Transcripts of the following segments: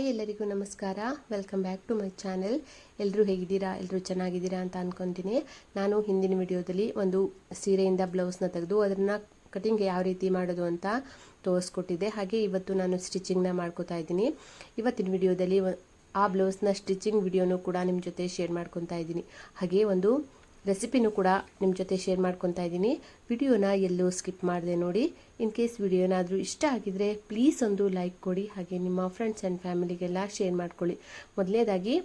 Hi ಎಲ್ಲರಿಗೂ ನಮಸ್ಕಾರ. Welcome back to my channel ಎಲ್ಲರೂ ಹೇಗಿದ್ದೀರಾ? ಎಲ್ಲರೂ ಚೆನ್ನಾಗಿದ್ದೀರಾ ಅಂತ ಅಂದ್ಕೊತೀನಿ ನಾನು ಹಿಂದಿನ ವಿಡಿಯೋದಲ್ಲಿ ಒಂದು ಸೀರೆಯಿಂದ ಬ್ಲೌಸ್ನ ತೆಗೆದು ಅದನ್ನು ಕಟಿಂಗ್ ಯಾವ ರೀತಿ ಮಾಡೋದು ಅಂತ ತೋರಿಸ್ಕೊಟ್ಟಿದ್ದೆ. ಹಾಗೆ ಇವತ್ತು ನಾನು ಸ್ಟಿಚಿಂಗ್ನ ಮಾಡ್ಕೋತಾ ಇದ್ದೀನಿ. ಇವತ್ತಿನ ವಿಡಿಯೋದಲ್ಲಿ ಆ ಬ್ಲೌಸ್ನ ಸ್ಟಿಚಿಂಗ್ ವಿಡಿಯೋನು ಕೂಡ ನಿಮ್ಮ ಜೊತೆ ಶೇರ್ ಮಾಡ್ಕೊತಾ ಇದ್ದೀನಿ. ಹಾಗೆ ಒಂದು ರೆಸಿಪಿನೂ ಕೂಡ ನಿಮ್ಮ ಜೊತೆ ಶೇರ್ ಮಾಡ್ಕೊತ ಇದ್ದೀನಿ. ವಿಡಿಯೋನ ಎಲ್ಲೂ ಸ್ಕಿಪ್ ಮಾಡಿದೆ ನೋಡಿ. ಇನ್ ಕೇಸ್ ವಿಡಿಯೋನಾದರೂ ಇಷ್ಟ ಆಗಿದ್ರೆ ಪ್ಲೀಸ್ ಒಂದು ಲೈಕ್ ಕೊಡಿ, ಹಾಗೆ ನಿಮ್ಮ ಫ್ರೆಂಡ್ಸ್ ಆ್ಯಂಡ್ ಫ್ಯಾಮಿಲಿಗೆಲ್ಲ ಶೇರ್ ಮಾಡ್ಕೊಳ್ಳಿ. ಮೊದಲನೇದಾಗಿ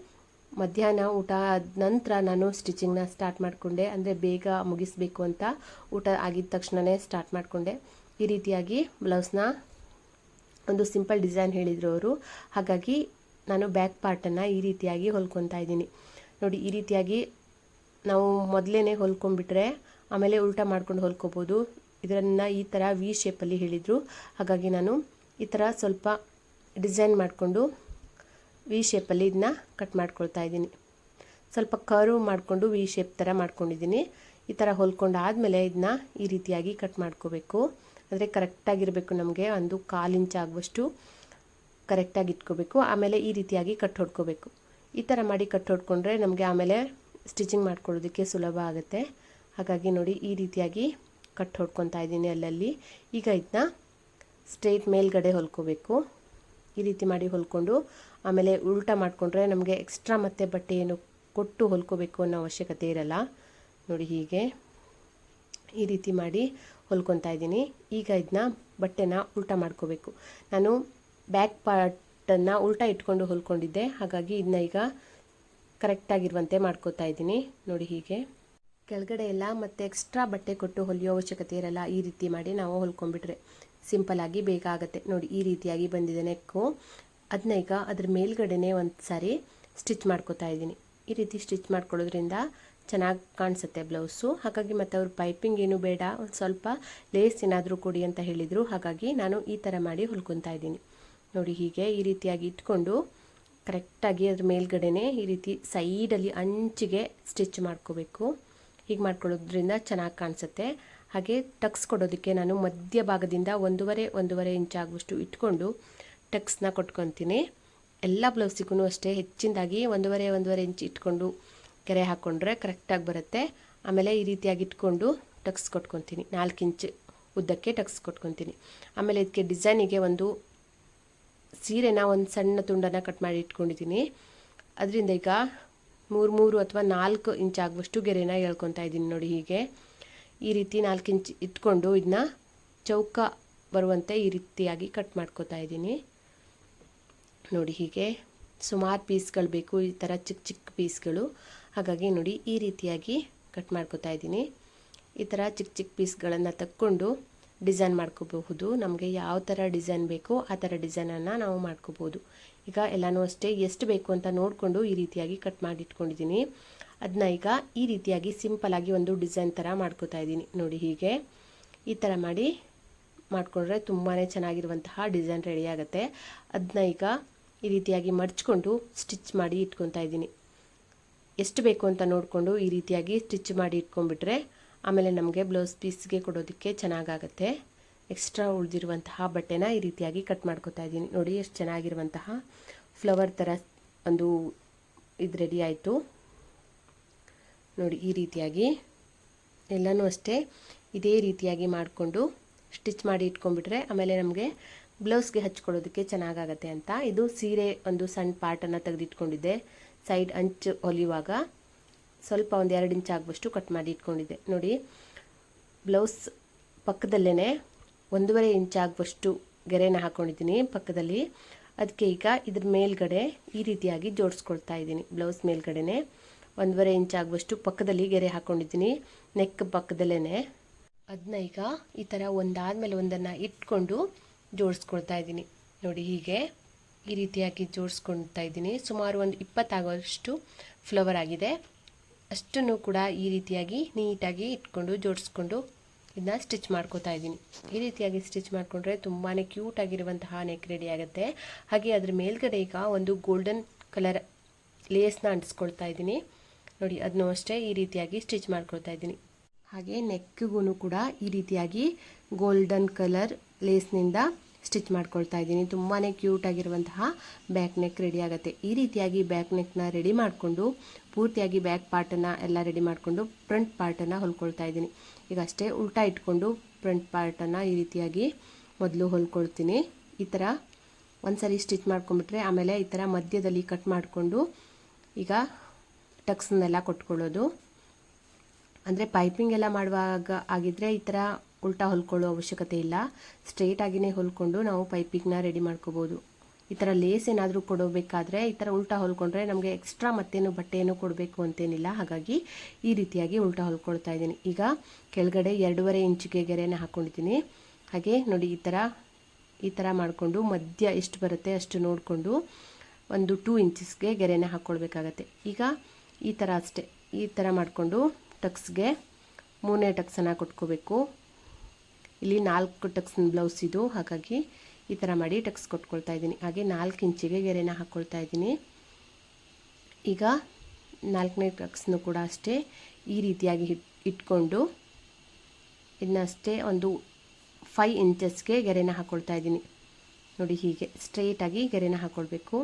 ಮಧ್ಯಾಹ್ನ ಊಟ ಆದ ನಂತರ ನಾನು ಸ್ಟಿಚಿಂಗ್ನ ಸ್ಟಾರ್ಟ್ ಮಾಡಿಕೊಂಡೆ. ಅಂದರೆ ಬೇಗ ಮುಗಿಸ್ಬೇಕು ಅಂತ ಊಟ ಆಗಿದ ತಕ್ಷಣವೇ ಸ್ಟಾರ್ಟ್ ಮಾಡಿಕೊಂಡೆ. ಈ ರೀತಿಯಾಗಿ ಬ್ಲೌಸ್ನ ಒಂದು ಸಿಂಪಲ್ ಡಿಸೈನ್ ಹೇಳಿದರು ಅವರು. ಹಾಗಾಗಿ ನಾನು ಬ್ಯಾಕ್ ಪಾರ್ಟನ್ನು ಈ ರೀತಿಯಾಗಿ ಹೊಲ್ಕೊತಾ ಇದ್ದೀನಿ. ನೋಡಿ, ಈ ರೀತಿಯಾಗಿ ನಾವು ಮೊದಲೇ ಹೊಲ್ಕೊಂಡ್ಬಿಟ್ರೆ ಆಮೇಲೆ ಉಲ್ಟಾ ಮಾಡ್ಕೊಂಡು ಹೊಲ್ಕೋಬೋದು. ಇದನ್ನು ಈ ಥರ ವಿ ಶೇಪಲ್ಲಿ ಹೇಳಿದರು. ಹಾಗಾಗಿ ನಾನು ಈ ಥರ ಸ್ವಲ್ಪ ಡಿಸೈನ್ ಮಾಡಿಕೊಂಡು ವಿ ಶೇಪಲ್ಲಿ ಇದನ್ನ ಕಟ್ ಮಾಡ್ಕೊಳ್ತಾ ಇದ್ದೀನಿ. ಸ್ವಲ್ಪ ಕರ್ವ್ ಮಾಡಿಕೊಂಡು ವಿ ಶೇಪ್ ಥರ ಮಾಡ್ಕೊಂಡಿದ್ದೀನಿ. ಈ ಥರ ಹೊಲ್ಕೊಂಡು ಆದಮೇಲೆ ಇದನ್ನ ಈ ರೀತಿಯಾಗಿ ಕಟ್ ಮಾಡ್ಕೋಬೇಕು. ಅಂದರೆ ಕರೆಕ್ಟಾಗಿರಬೇಕು ನಮಗೆ ಒಂದು ಕಾಲು ಇಂಚ್ ಆಗುವಷ್ಟು ಕರೆಕ್ಟಾಗಿ ಇಟ್ಕೋಬೇಕು. ಆಮೇಲೆ ಈ ರೀತಿಯಾಗಿ ಕಟ್ ಹೊಡ್ಕೋಬೇಕು. ಈ ಥರ ಮಾಡಿ ಕಟ್ ಹೊಡ್ಕೊಂಡ್ರೆ ನಮಗೆ ಆಮೇಲೆ ಸ್ಟಿಚಿಂಗ್ ಮಾಡ್ಕೊಳ್ಳೋದಕ್ಕೆ ಸುಲಭ ಆಗುತ್ತೆ. ಹಾಗಾಗಿ ನೋಡಿ ಈ ರೀತಿಯಾಗಿ ಕಟ್ ಹೊಡ್ಕೊತಾ ಇದ್ದೀನಿ ಅಲ್ಲಲ್ಲಿ. ಈಗ ಇದನ್ನ ಸ್ಟ್ರೈಟ್ ಮೇಲ್ಗಡೆ ಹೊಲ್ಕೋಬೇಕು. ಈ ರೀತಿ ಮಾಡಿ ಹೊಲ್ಕೊಂಡು ಆಮೇಲೆ ಉಲ್ಟಾ ಮಾಡಿಕೊಂಡ್ರೆ ನಮಗೆ ಎಕ್ಸ್ಟ್ರಾ ಮತ್ತೆ ಬಟ್ಟೆ ಏನು ಕೊಟ್ಟು ಹೊಲ್ಕೋಬೇಕು ಅನ್ನೋ ಅವಶ್ಯಕತೆ ಇರಲ್ಲ. ನೋಡಿ ಹೀಗೆ ಈ ರೀತಿ ಮಾಡಿ ಹೊಲ್ಕೊತಾ ಇದ್ದೀನಿ. ಈಗ ಇದನ್ನ ಬಟ್ಟೆನ ಉಲ್ಟಾ ಮಾಡ್ಕೋಬೇಕು. ನಾನು ಬ್ಯಾಕ್ ಪಾರ್ಟನ್ನು ಉಲ್ಟಾ ಇಟ್ಕೊಂಡು ಹೊಲ್ಕೊಂಡಿದ್ದೆ. ಹಾಗಾಗಿ ಇದನ್ನ ಈಗ ಕರೆಕ್ಟಾಗಿರುವಂತೆ ಮಾಡ್ಕೋತಾ ಇದ್ದೀನಿ. ನೋಡಿ ಹೀಗೆ. ಕೆಳಗಡೆ ಎಲ್ಲ ಮತ್ತು ಎಕ್ಸ್ಟ್ರಾ ಬಟ್ಟೆ ಕೊಟ್ಟು ಹೊಲಿಯೋ ಅವಶ್ಯಕತೆ ಇರಲ್ಲ. ಈ ರೀತಿ ಮಾಡಿ ನಾವು ಹೊಲ್ಕೊಂಡ್ಬಿಟ್ರೆ ಸಿಂಪಲಾಗಿ ಬೇಗ ಆಗುತ್ತೆ. ನೋಡಿ ಈ ರೀತಿಯಾಗಿ ಬಂದಿದೆ ನೆಕ್ಕು ಅದನ್ನ ಈಗ ಅದ್ರ ಮೇಲ್ಗಡೆನೇ ಒಂದು ಸಾರಿ ಸ್ಟಿಚ್ ಮಾಡ್ಕೋತಾ ಇದ್ದೀನಿ. ಈ ರೀತಿ ಸ್ಟಿಚ್ ಮಾಡ್ಕೊಳ್ಳೋದ್ರಿಂದ ಚೆನ್ನಾಗಿ ಕಾಣಿಸುತ್ತೆ ಬ್ಲೌಸು ಹಾಗಾಗಿ ಮತ್ತು ಅವ್ರ ಪೈಪಿಂಗ್ ಏನು ಬೇಡ. ಒಂದು ಸ್ವಲ್ಪ ಲೇಸ್ ಏನಾದರೂ ಕೊಡಿ ಅಂತ ಹೇಳಿದರು. ಹಾಗಾಗಿ ನಾನು ಈ ಥರ ಮಾಡಿ ಹೊಲ್ಕೊತಾ ಇದ್ದೀನಿ. ನೋಡಿ ಹೀಗೆ ಈ ರೀತಿಯಾಗಿ ಇಟ್ಕೊಂಡು ಕರೆಕ್ಟಾಗಿ ಅದ್ರ ಮೇಲ್ಗಡೆನೇ ಈ ರೀತಿ ಸೈಡಲ್ಲಿ ಅಂಚಿಗೆ ಸ್ಟಿಚ್ ಮಾಡ್ಕೋಬೇಕು. ಹೀಗೆ ಮಾಡ್ಕೊಳ್ಳೋದ್ರಿಂದ ಚೆನ್ನಾಗಿ ಕಾಣಿಸುತ್ತೆ. ಹಾಗೆ ಟಕ್ಸ್ ಕೊಡೋದಕ್ಕೆ ನಾನು ಮಧ್ಯ ಭಾಗದಿಂದ ಒಂದೂವರೆ ಒಂದೂವರೆ ಇಂಚ್ ಆಗುವಷ್ಟು ಇಟ್ಕೊಂಡು ಟಕ್ಸ್ನ ಕೊಟ್ಕೊತೀನಿ. ಎಲ್ಲ ಬ್ಲೌಸಿಗೂ ಅಷ್ಟೇ ಹೆಚ್ಚಿನದಾಗಿ ಒಂದೂವರೆ ಒಂದೂವರೆ ಇಂಚ್ ಇಟ್ಕೊಂಡು ಕೆರೆ ಹಾಕ್ಕೊಂಡ್ರೆ ಕರೆಕ್ಟಾಗಿ ಬರುತ್ತೆ. ಆಮೇಲೆ ಈ ರೀತಿಯಾಗಿ ಇಟ್ಕೊಂಡು ಟಕ್ಸ್ ಕೊಟ್ಕೊತೀನಿ. ನಾಲ್ಕು ಇಂಚ್ ಉದ್ದಕ್ಕೆ ಟಕ್ಸ್ ಕೊಟ್ಕೊತೀನಿ. ಆಮೇಲೆ ಇದಕ್ಕೆ ಡಿಸೈನಿಗೆ ಒಂದು ಸೀರೆನ ಒಂದು ಸಣ್ಣ ತುಂಡನ್ನು ಕಟ್ ಮಾಡಿ ಇಟ್ಕೊಂಡಿದ್ದೀನಿ. ಅದರಿಂದ ಈಗ ಮೂರು ಮೂರು ಅಥವಾ ನಾಲ್ಕು ಇಂಚ್ ಆಗುವಷ್ಟು ಗೆರೆನ ಹೇಳ್ಕೊತಾ ಇದ್ದೀನಿ ನೋಡಿ ಹೀಗೆ. ಈ ರೀತಿ ನಾಲ್ಕು ಇಂಚ್ ಇಟ್ಕೊಂಡು ಇದನ್ನ ಚೌಕ ಬರುವಂತೆ ಈ ರೀತಿಯಾಗಿ ಕಟ್ ಮಾಡ್ಕೋತಾ ಇದ್ದೀನಿ. ನೋಡಿ ಹೀಗೆ ಸುಮಾರು ಪೀಸ್ಗಳು ಬೇಕು, ಈ ಥರ ಚಿಕ್ಕ ಚಿಕ್ಕ ಪೀಸ್ಗಳು. ಹಾಗಾಗಿ ನೋಡಿ ಈ ರೀತಿಯಾಗಿ ಕಟ್ ಮಾಡ್ಕೋತಾ ಇದ್ದೀನಿ. ಈ ಥರ ಚಿಕ್ಕ ಚಿಕ್ಕ ಪೀಸ್ಗಳನ್ನು ತಕ್ಕೊಂಡು ಡಿಸೈನ್ ಮಾಡ್ಕೋಬಹುದು. ನಮಗೆ ಯಾವ ಥರ ಡಿಸೈನ್ ಬೇಕೋ ಆ ಥರ ಡಿಸೈನನ್ನು ನಾವು ಮಾಡ್ಕೋಬೋದು ಈಗ ಎಲ್ಲನೂ ಅಷ್ಟೇ ಎಷ್ಟು ಬೇಕು ಅಂತ ನೋಡಿಕೊಂಡು ಈ ರೀತಿಯಾಗಿ ಕಟ್ ಮಾಡಿ ಇಟ್ಕೊಂಡಿದ್ದೀನಿ. ಅದನ್ನ ಈಗ ಈ ರೀತಿಯಾಗಿ ಸಿಂಪಲಾಗಿ ಒಂದು ಡಿಸೈನ್ ಥರ ಮಾಡ್ಕೋತಾ ಇದ್ದೀನಿ. ನೋಡಿ ಹೀಗೆ ಈ ಥರ ಮಾಡಿ ಮಾಡಿಕೊಂಡ್ರೆ ತುಂಬಾ ಚೆನ್ನಾಗಿರುವಂತಹ ಡಿಸೈನ್ ರೆಡಿ ಆಗುತ್ತೆ. ಅದನ್ನ ಈಗ ಈ ರೀತಿಯಾಗಿ ಮಡ್ಚ್ಕೊಂಡು ಸ್ಟಿಚ್ ಮಾಡಿ ಇಟ್ಕೊತಾ ಇದ್ದೀನಿ. ಎಷ್ಟು ಬೇಕು ಅಂತ ನೋಡಿಕೊಂಡು ಈ ರೀತಿಯಾಗಿ ಸ್ಟಿಚ್ ಮಾಡಿ ಇಟ್ಕೊಂಡ್ಬಿಟ್ರೆ ಆಮೇಲೆ ನಮಗೆ ಬ್ಲೌಸ್ ಪೀಸ್ಗೆ ಕೊಡೋದಕ್ಕೆ ಚೆನ್ನಾಗಾಗತ್ತೆ. ಎಕ್ಸ್ಟ್ರಾ ಉಳಿದಿರುವಂತಹ ಬಟ್ಟೆನ ಈ ರೀತಿಯಾಗಿ ಕಟ್ ಮಾಡ್ಕೊತಾ ಇದ್ದೀನಿ. ನೋಡಿ, ಎಷ್ಟು ಚೆನ್ನಾಗಿರುವಂತಹ ಫ್ಲವರ್ ಥರ ಒಂದು ಇದು ರೆಡಿ ಆಯಿತು. ನೋಡಿ, ಈ ರೀತಿಯಾಗಿ ಎಲ್ಲನೂ ಅಷ್ಟೇ ಇದೇ ರೀತಿಯಾಗಿ ಮಾಡಿಕೊಂಡು ಸ್ಟಿಚ್ ಮಾಡಿ ಇಟ್ಕೊಂಡ್ಬಿಟ್ರೆ ಆಮೇಲೆ ನಮಗೆ ಬ್ಲೌಸ್ಗೆ ಹಚ್ಕೊಳ್ಳೋದಕ್ಕೆ ಚೆನ್ನಾಗಾಗತ್ತೆ ಅಂತ. ಇದು ಸೀರೆ ಒಂದು ಸಣ್ಣ ಪಾರ್ಟನ್ನು ತೆಗೆದಿಟ್ಕೊಂಡಿದ್ದೆ. ಸೈಡ್ ಅಂಚು ಹೊಲಿಯುವಾಗ ಸ್ವಲ್ಪ ಒಂದು ಎರಡು ಇಂಚ್ ಆಗುವಷ್ಟು ಕಟ್ ಮಾಡಿ ಇಟ್ಕೊಂಡಿದ್ದೆ. ನೋಡಿ, ಬ್ಲೌಸ್ ಪಕ್ಕದಲ್ಲೇ ಒಂದೂವರೆ ಇಂಚ್ ಆಗುವಷ್ಟು ಗೆರೆನ ಹಾಕ್ಕೊಂಡಿದ್ದೀನಿ ಪಕ್ಕದಲ್ಲಿ. ಅದಕ್ಕೆ ಈಗ ಇದ್ರ ಮೇಲ್ಗಡೆ ಈ ರೀತಿಯಾಗಿ ಜೋಡಿಸ್ಕೊಳ್ತಾ ಇದ್ದೀನಿ ಬ್ಲೌಸ್ ಮೇಲ್ಗಡೆನೆ. ಒಂದೂವರೆ ಇಂಚ್ ಆಗುವಷ್ಟು ಪಕ್ಕದಲ್ಲಿ ಗೆರೆ ಹಾಕ್ಕೊಂಡಿದ್ದೀನಿ ನೆಕ್ ಪಕ್ಕದಲ್ಲೇ ಅದನ್ನ ಈಗ ಈ ಥರ ಒಂದಾದಮೇಲೆ ಒಂದನ್ನು ಇಟ್ಕೊಂಡು ಜೋಡಿಸ್ಕೊಳ್ತಾ ಇದ್ದೀನಿ. ನೋಡಿ, ಹೀಗೆ ಈ ರೀತಿಯಾಗಿ ಜೋಡಿಸ್ಕೊಳ್ತಾ ಇದ್ದೀನಿ. ಸುಮಾರು ಒಂದು ಇಪ್ಪತ್ತಾಗುವಷ್ಟು ಫ್ಲವರ್ ಆಗಿದೆ. ಅಷ್ಟನ್ನು ಕೂಡ ಈ ರೀತಿಯಾಗಿ ನೀಟಾಗಿ ಇಟ್ಕೊಂಡು, ಜೋಡಿಸ್ಕೊಂಡು ಇದನ್ನ ಸ್ಟಿಚ್ ಮಾಡ್ಕೋತಾ ಇದ್ದೀನಿ. ಈ ರೀತಿಯಾಗಿ ಸ್ಟಿಚ್ ಮಾಡಿಕೊಂಡ್ರೆ ತುಂಬಾ ಕ್ಯೂಟ್ ಆಗಿರುವಂತಹ ನೆಕ್ ರೆಡಿ ಆಗುತ್ತೆ. ಹಾಗೆ ಅದ್ರ ಮೇಲ್ಗಡೆ ಈಗ ಒಂದು ಗೋಲ್ಡನ್ ಕಲರ್ ಲೇಸ್ನ ಅಂಟಿಸ್ಕೊಳ್ತಾ ಇದ್ದೀನಿ. ನೋಡಿ ಅದನ್ನು ಅಷ್ಟೇ ಈ ರೀತಿಯಾಗಿ ಸ್ಟಿಚ್ ಮಾಡ್ಕೊಳ್ತಾ ಇದ್ದೀನಿ. ಹಾಗೆ ನೆಕ್ಗೂ ಕೂಡ ಈ ರೀತಿಯಾಗಿ ಗೋಲ್ಡನ್ ಕಲರ್ ಲೇಸ್ನಿಂದ ಸ್ಟಿಚ್ ಮಾಡ್ಕೊಳ್ತಾ ಇದ್ದೀನಿ. ತುಂಬಾ ಕ್ಯೂಟ್ ಆಗಿರುವಂತಹ ಬ್ಯಾಕ್ ನೆಕ್ ರೆಡಿ ಆಗುತ್ತೆ. ಈ ರೀತಿಯಾಗಿ ಬ್ಯಾಕ್ ನೆಕ್ನ ರೆಡಿ ಮಾಡಿಕೊಂಡು, ಪೂರ್ತಿಯಾಗಿ ಬ್ಯಾಕ್ ಪಾರ್ಟನ್ನು ಎಲ್ಲ ರೆಡಿ ಮಾಡಿಕೊಂಡು, ಫ್ರಂಟ್ ಪಾರ್ಟನ್ನು ಹೊಲ್ಕೊಳ್ತಾ ಇದ್ದೀನಿ. ಈಗ ಅಷ್ಟೇ ಉಲ್ಟಾ ಇಟ್ಕೊಂಡು, ಫ್ರಂಟ್ ಪಾರ್ಟನ್ನು ಈ ರೀತಿಯಾಗಿ ಮೊದಲು ಹೊಲ್ಕೊಳ್ತೀನಿ. ಈ ಥರ ಒಂದ್ಸರಿ ಸ್ಟಿಚ್ ಮಾಡ್ಕೊಂಬಿಟ್ರೆ ಆಮೇಲೆ ಈ ಥರ ಮಧ್ಯದಲ್ಲಿ ಕಟ್ ಮಾಡಿಕೊಂಡು, ಈಗ ಟಕ್ಸ್ನೆಲ್ಲ ಕೊಟ್ಕೊಳ್ಳೋದು. ಅಂದರೆ ಪೈಪಿಂಗ್ ಎಲ್ಲ ಮಾಡುವಾಗ ಆಗಿದ್ದರೆ ಈ ಥರ ಉಲ್ಟಾ ಹೊಲ್ಕೊಳ್ಳೋ ಅವಶ್ಯಕತೆ ಇಲ್ಲ. ಸ್ಟ್ರೇಟಾಗಿಯೇ ಹೊಲ್ಕೊಂಡು ನಾವು ಪೈಪಿಂಗ್ನ ರೆಡಿ ಮಾಡ್ಕೋಬೋದು. ಈ ಥರ ಲೇಸ್ ಏನಾದರೂ ಕೊಡಬೇಕಾದ್ರೆ ಈ ಥರ ಉಲ್ಟಾ ಹೊಲ್ಕೊಂಡ್ರೆ ನಮಗೆ ಎಕ್ಸ್ಟ್ರಾ ಮತ್ತೇನು ಬಟ್ಟೆಯನ್ನು ಕೊಡಬೇಕು ಅಂತೇನಿಲ್ಲ. ಹಾಗಾಗಿ ಈ ರೀತಿಯಾಗಿ ಉಲ್ಟಾ ಹೊಲ್ಕೊಳ್ತಾ ಇದ್ದೀನಿ. ಈಗ ಕೆಳಗಡೆ ಎರಡೂವರೆ ಇಂಚಿಗೆ ಗೆರೆನ ಹಾಕ್ಕೊಂಡಿದ್ದೀನಿ ಹಾಗೆ ನೋಡಿ ಈ ಥರ ಈ ಥರ ಮಾಡಿಕೊಂಡು ಮಧ್ಯ ಎಷ್ಟು ಬರುತ್ತೆ ಅಷ್ಟು ನೋಡಿಕೊಂಡು ಒಂದು ಟೂ ಇಂಚಸ್ಗೆ ಗೆರೆನ ಹಾಕ್ಕೊಳ್ಬೇಕಾಗತ್ತೆ. ಈಗ ಈ ಥರ ಅಷ್ಟೇ, ಈ ಥರ ಮಾಡಿಕೊಂಡು ಟಕ್ಸ್ಗೆ ಮೂರನೇ ಟಕ್ಸನ್ನು ಕೊಟ್ಕೋಬೇಕು. ಇಲ್ಲಿ ನಾಲ್ಕು ಟಕ್ಸ್ ಬ್ಲೌಸ್ ಇದು. ಹಾಗಾಗಿ ಈ ಥರ ಮಾಡಿ ಟಕ್ಸ್ ಕೊಟ್ಕೊಳ್ತಾ ಇದ್ದೀನಿ. ಹಾಗೆ ನಾಲ್ಕು ಇಂಚಿಗೆ ಗೆರೆನ ಹಾಕ್ಕೊಳ್ತಾ ಇದ್ದೀನಿ. ಈಗ ನಾಲ್ಕನೇ ಟಕ್ಸ್ನು ಕೂಡ ಅಷ್ಟೇ ಈ ರೀತಿಯಾಗಿ ಇಟ್ ಇಟ್ಕೊಂಡು ಇದನ್ನಷ್ಟೇ ಒಂದು ಫೈ ಇಂಚಸ್ಗೆ ಗೆರೆನ ಹಾಕ್ಕೊಳ್ತಾ ಇದ್ದೀನಿ. ನೋಡಿ ಹೀಗೆ ಸ್ಟ್ರೈಟಾಗಿ ಗೆರೆನ ಹಾಕ್ಕೊಳ್ಬೇಕು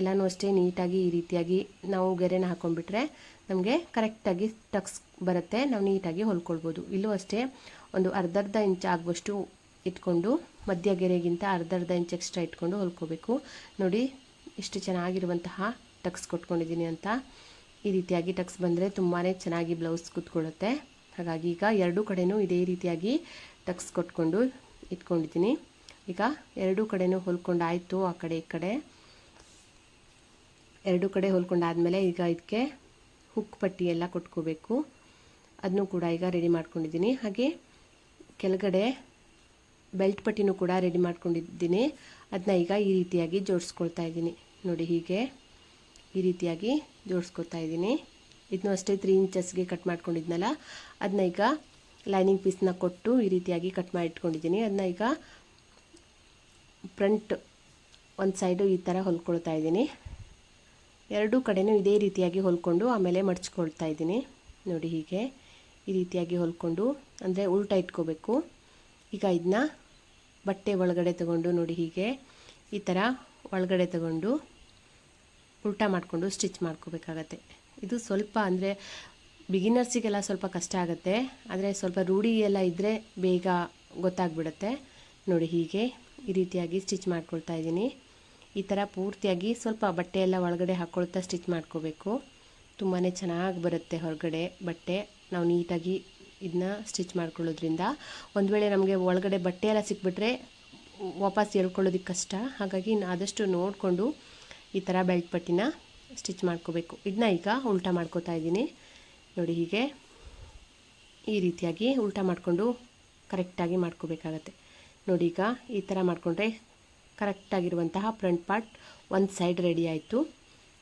ಎಲ್ಲನೂ ಅಷ್ಟೇ ನೀಟಾಗಿ ಈ ರೀತಿಯಾಗಿ ನಾವು ಗೆರೆನ ಹಾಕ್ಕೊಂಡ್ಬಿಟ್ರೆ ನಮಗೆ ಕರೆಕ್ಟಾಗಿ ಟಕ್ಸ್ ಬರುತ್ತೆ. ನಾವು ನೀಟಾಗಿ ಹೊಲ್ಕೊಳ್ಬೋದು. ಇಲ್ಲೂ ಅಷ್ಟೇ ಒಂದು ಅರ್ಧರ್ಧ ಇಂಚು ಆಗುವಷ್ಟು ಇಟ್ಕೊಂಡು ಮಧ್ಯ ಗೆರೆಗಿಂತ ಅರ್ಧರ್ಧ ಇಂಚು ಎಕ್ಸ್ಟ್ರಾ ಇಟ್ಕೊಂಡು ಹೊಲ್ಕೋಬೇಕು. ನೋಡಿ, ಇಷ್ಟು ಚೆನ್ನಾಗಿರುವಂತಹ ಟಕ್ಸ್ ಕೊಟ್ಕೊಂಡಿದ್ದೀನಿ ಅಂತ. ಈ ರೀತಿಯಾಗಿ ಟಕ್ಸ್ ಬಂದರೆ ತುಂಬಾ ಚೆನ್ನಾಗಿ ಬ್ಲೌಸ್ ಕೂತ್ಕೊಳ್ಳುತ್ತೆ. ಹಾಗಾಗಿ ಈಗ ಎರಡೂ ಕಡೆಯೂ ಇದೇ ರೀತಿಯಾಗಿ ಟಕ್ಸ್ ಕೊಟ್ಕೊಂಡು ಇಟ್ಕೊಂಡಿದ್ದೀನಿ. ಈಗ ಎರಡೂ ಕಡೆಯೂ ಹೊಲ್ಕೊಂಡಾಯಿತು ಆ ಕಡೆ ಈ ಕಡೆ. ಎರಡೂ ಕಡೆ ಹೊಲ್ಕೊಂಡಾದಮೇಲೆ ಈಗ ಇದಕ್ಕೆ ಹುಕ್ ಪಟ್ಟಿ ಎಲ್ಲ ಕೊಟ್ಕೋಬೇಕು. ಅದನ್ನು ಕೂಡ ಈಗ ರೆಡಿ ಮಾಡ್ಕೊಂಡಿದ್ದೀನಿ. ಹಾಗೆ ಕೆಳಗಡೆ ಬೆಲ್ಟ್ ಪಟ್ಟಿನೂ ಕೂಡ ರೆಡಿ ಮಾಡ್ಕೊಂಡಿದ್ದೀನಿ. ಅದನ್ನ ಈಗ ಈ ರೀತಿಯಾಗಿ ಜೋಡಿಸ್ಕೊಳ್ತಾ ಇದ್ದೀನಿ. ನೋಡಿ ಹೀಗೆ ಈ ರೀತಿಯಾಗಿ ಜೋಡಿಸ್ಕೊಳ್ತಾ ಇದ್ದೀನಿ. ಇದನ್ನು ಅಷ್ಟೇ ತ್ರೀ ಇಂಚಸ್ಗೆ ಕಟ್ ಮಾಡ್ಕೊಂಡಿದ್ನಲ್ಲ ಅದನ್ನ ಈಗ ಲೈನಿಂಗ್ ಪೀಸ್ನ ಕೊಟ್ಟು ಈ ರೀತಿಯಾಗಿ ಕಟ್ ಮಾಡಿ ಇಟ್ಕೊಂಡಿದ್ದೀನಿ ಅದನ್ನ ಈಗ ಫ್ರಂಟ್ ಒಂದು ಸೈಡು ಈ ಥರ ಹೊಲ್ಕೊಳ್ತಾ ಇದ್ದೀನಿ. ಎರಡೂ ಕಡೆನೂ ಇದೇ ರೀತಿಯಾಗಿ ಹೊಲ್ಕೊಂಡು ಆಮೇಲೆ ಮಡ್ಚ್ಕೊಳ್ತಾ ಇದ್ದೀನಿ. ನೋಡಿ ಹೀಗೆ. ಈ ರೀತಿಯಾಗಿ ಹೊಲ್ಕೊಂಡು, ಅಂದರೆ ಉಲ್ಟಾ ಇಟ್ಕೋಬೇಕು. ಈಗ ಇದನ್ನ ಬಟ್ಟೆ ಒಳಗಡೆ ತಗೊಂಡು ನೋಡಿ ಹೀಗೆ ಈ ಥರ ಒಳಗಡೆ ತಗೊಂಡು ಉಲ್ಟಾ ಮಾಡಿಕೊಂಡು ಸ್ಟಿಚ್ ಮಾಡ್ಕೋಬೇಕಾಗತ್ತೆ. ಇದು ಸ್ವಲ್ಪ ಅಂದರೆ ಬಿಗಿನರ್ಸಿಗೆಲ್ಲ ಸ್ವಲ್ಪ ಕಷ್ಟ ಆಗುತ್ತೆ. ಆದರೆ ಸ್ವಲ್ಪ ರೂಢಿ ಎಲ್ಲ ಇದ್ದರೆ ಬೇಗ ಗೊತ್ತಾಗ್ಬಿಡುತ್ತೆ. ನೋಡಿ ಹೀಗೆ ಈ ರೀತಿಯಾಗಿ ಸ್ಟಿಚ್ ಮಾಡ್ಕೊಳ್ತಾ ಇದ್ದೀನಿ. ಈ ಥರ ಪೂರ್ತಿಯಾಗಿ ಸ್ವಲ್ಪ ಬಟ್ಟೆ ಎಲ್ಲ ಒಳಗಡೆ ಹಾಕ್ಕೊಳ್ತಾ ಸ್ಟಿಚ್ ಮಾಡ್ಕೋಬೇಕು. ತುಂಬಾ ಚೆನ್ನಾಗಿ ಬರುತ್ತೆ ಹೊರಗಡೆ ಬಟ್ಟೆ. ನಾವು ನೀಟಾಗಿ ಇದನ್ನ ಸ್ಟಿಚ್ ಮಾಡ್ಕೊಳ್ಳೋದ್ರಿಂದ. ಒಂದು ವೇಳೆ ನಮಗೆ ಒಳಗಡೆ ಬಟ್ಟೆ ಎಲ್ಲ ಸಿಕ್ಬಿಟ್ರೆ ವಾಪಸ್ ಎಳ್ಕೊಳ್ಳೋದಕ್ಕೆ ಕಷ್ಟ. ಹಾಗಾಗಿ ಆದಷ್ಟು ನೋಡಿಕೊಂಡು ಈ ಥರ ಬೆಲ್ಟ್ ಪಟ್ಟಿನ ಸ್ಟಿಚ್ ಮಾಡ್ಕೋಬೇಕು. ಇದನ್ನ ಈಗ ಉಲ್ಟಾ ಮಾಡ್ಕೋತಾ ಇದ್ದೀನಿ. ನೋಡಿ ಹೀಗೆ ಈ ರೀತಿಯಾಗಿ ಉಲ್ಟಾ ಮಾಡಿಕೊಂಡು ಕರೆಕ್ಟಾಗಿ ಮಾಡ್ಕೋಬೇಕಾಗತ್ತೆ. ನೋಡಿ ಈಗ ಈ ಥರ ಮಾಡಿಕೊಂಡ್ರೆ ಕರೆಕ್ಟಾಗಿರುವಂತಹ ಫ್ರಂಟ್ ಪಾರ್ಟ್ ಒಂದು ಸೈಡ್ ರೆಡಿ ಆಯಿತು.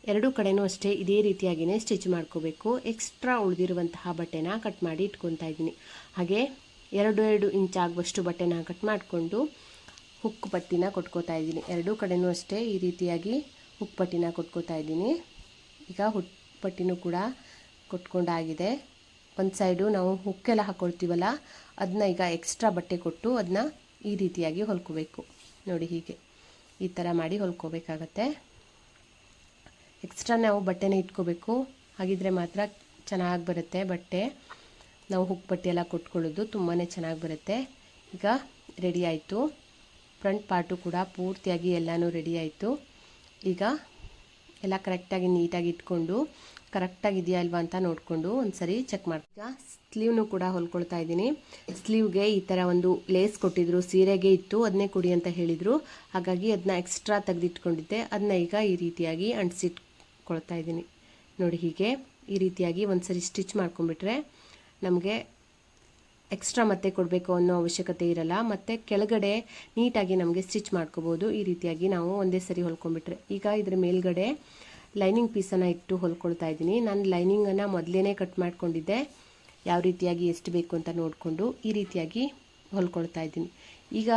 ಎರಡೂ ಕಡೆನೂ ಅಷ್ಟೇ ಇದೇ ರೀತಿಯಾಗಿಯೇ ಸ್ಟಿಚ್ ಮಾಡ್ಕೋಬೇಕು. ಎಕ್ಸ್ಟ್ರಾ ಉಳಿದಿರುವಂತಹ ಬಟ್ಟೆನ ಕಟ್ ಮಾಡಿ ಇಟ್ಕೊತಾ ಇದ್ದೀನಿ. ಹಾಗೆ ಎರಡು ಎರಡು ಇಂಚ್ ಆಗುವಷ್ಟು ಬಟ್ಟೆನ ಕಟ್ ಮಾಡಿಕೊಂಡು ಹುಕ್ ಪಟ್ಟಿನ ಕೊಟ್ಕೋತಾ ಇದ್ದೀನಿ. ಎರಡೂ ಕಡೆನೂ ಅಷ್ಟೇ ಈ ರೀತಿಯಾಗಿ ಹುಕ್ ಪಟ್ಟಿನ ಕೊಟ್ಕೋತಾ ಇದ್ದೀನಿ. ಈಗ ಹುಕ್ ಪಟ್ಟಿನೂ ಕೂಡ ಕೊಟ್ಕೊಂಡಾಗಿದೆ. ಒಂದು ಸೈಡು ನಾವು ಹುಕ್ಕೆಲ್ಲ ಹಾಕ್ಕೊಳ್ತೀವಲ್ಲ ಅದನ್ನ ಈಗ ಎಕ್ಸ್ಟ್ರಾ ಬಟ್ಟೆ ಕೊಟ್ಟು ಅದನ್ನ ಈ ರೀತಿಯಾಗಿ ಹೊಲ್ಕೋಬೇಕು. ನೋಡಿ ಹೀಗೆ ಈ ಥರ ಮಾಡಿ ಹೊಲ್ಕೋಬೇಕಾಗತ್ತೆ. ಎಕ್ಸ್ಟ್ರಾ ನಾವು ಬಟ್ಟೆನ ಇಟ್ಕೋಬೇಕು. ಹಾಗಿದ್ರೆ ಮಾತ್ರ ಚೆನ್ನಾಗಿ ಬರುತ್ತೆ ಬಟ್ಟೆ. ನಾವು ಹುಕ್ ಬಟ್ಟೆ ಎಲ್ಲ ಕೊಟ್ಕೊಳ್ಳೋದು ತುಂಬಾ ಚೆನ್ನಾಗಿ ಬರುತ್ತೆ. ಈಗ ರೆಡಿ ಆಯಿತು. ಫ್ರಂಟ್ ಪಾರ್ಟು ಕೂಡ ಪೂರ್ತಿಯಾಗಿ ಎಲ್ಲನೂ ರೆಡಿ ಆಯಿತು. ಈಗ ಎಲ್ಲ ಕರೆಕ್ಟಾಗಿ ನೀಟಾಗಿ ಇಟ್ಕೊಂಡು ಕರೆಕ್ಟಾಗಿದೆಯಾ ಅಲ್ವಾ ಅಂತ ನೋಡಿಕೊಂಡು ಒಂದು ಸರಿ ಚೆಕ್ ಮಾಡಿ ಈಗ ಸ್ಲೀವ್ನು ಕೂಡ ಹೊಲ್ಕೊಳ್ತಾ ಇದ್ದೀನಿ. ಸ್ಲೀವ್ಗೆ ಈ ಥರ ಒಂದು ಲೇಸ್ ಕೊಟ್ಟಿದ್ರು, ಸೀರೆಗೆ ಇತ್ತು ಅದನ್ನೇ ಕೊಡಿ ಅಂತ ಹೇಳಿದರು. ಹಾಗಾಗಿ ಅದನ್ನ ಎಕ್ಸ್ಟ್ರಾ ತೆಗೆದಿಟ್ಕೊಂಡಿದ್ದೆ. ಅದನ್ನ ಈಗ ಈ ರೀತಿಯಾಗಿ ಅಂಟಿಸಿಟ್ಕೊಳ್ತಾ ಇದ್ದೀನಿ. ನೋಡಿ ಹೀಗೆ ಈ ರೀತಿಯಾಗಿ ಒಂದು ಸರಿ ಸ್ಟಿಚ್ ಮಾಡ್ಕೊಂಡ್ಬಿಟ್ರೆ ನಮಗೆ ಎಕ್ಸ್ಟ್ರಾ ಮತ್ತೆ ಕೊಡಬೇಕು ಅನ್ನೋ ಅವಶ್ಯಕತೆ ಇರಲ್ಲ. ಮತ್ತು ಕೆಳಗಡೆ ನೀಟಾಗಿ ನಮಗೆ ಸ್ಟಿಚ್ ಮಾಡ್ಕೋಬೋದು. ಈ ರೀತಿಯಾಗಿ ನಾವು ಒಂದೇ ಸರಿ ಹೊಲ್ಕೊಂಡ್ಬಿಟ್ರೆ. ಈಗ ಇದ್ರ ಮೇಲ್ಗಡೆ ಲೈನಿಂಗ್ ಪೀಸನ್ನು ಇಟ್ಟು ಹೊಲ್ಕೊಳ್ತಾ ಇದ್ದೀನಿ. ನಾನು ಲೈನಿಂಗನ್ನು ಮೊದಲೇ ಕಟ್ ಮಾಡ್ಕೊಂಡಿದ್ದೆ. ಯಾವ ರೀತಿಯಾಗಿ ಎಷ್ಟು ಬೇಕು ಅಂತ ನೋಡಿಕೊಂಡು ಈ ರೀತಿಯಾಗಿ ಹೊಲ್ಕೊಳ್ತಾ ಇದ್ದೀನಿ. ಈಗ